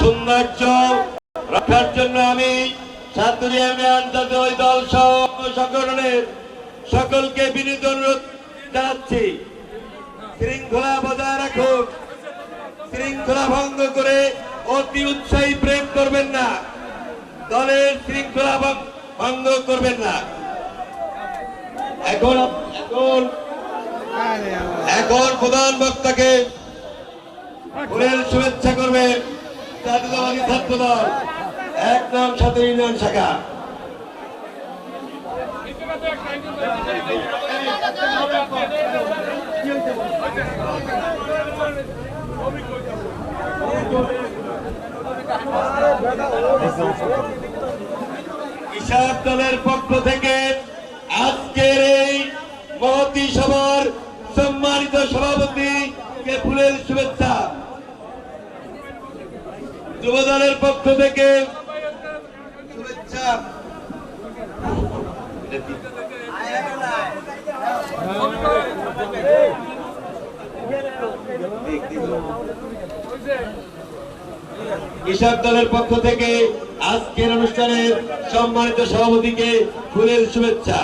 ঐক্য রক্ষার জন্য আমি ছাত্র জাতীয় দল সহ সংগঠনের সকলকে বিনীত অনুরোধ জানাচ্ছি। শৃঙ্খলা বজায় রাখুন। শৃঙ্খলা ভঙ্গ করে অতি উৎসাহী প্রেম করবেন না। দলের শৃঙ্খলা ভঙ্গ করবেন না। এখন এখন এখন প্রধান বক্তাকে শুভেচ্ছা করবে জাতীয়তাবাদী এক নাম, সাথে ইউনিয়ন শাখা। কৃষক দলের পক্ষ থেকে আজকের এই মহতি সভার সম্মানিত সভাপতি কে ফুলের শুভেচ্ছা। যুব দলের পক্ষ থেকে কৃষক দলের পক্ষ থেকে আজকের অনুষ্ঠানের সম্মানিত সভাপতিকে ফুলের শুভেচ্ছা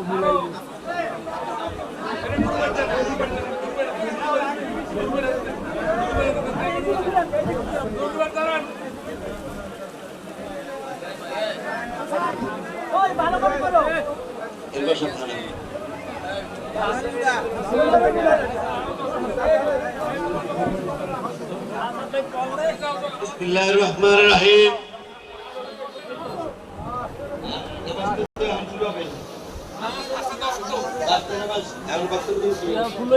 থানা। বিসমিল্লাহির রহমানির রহিম শুরু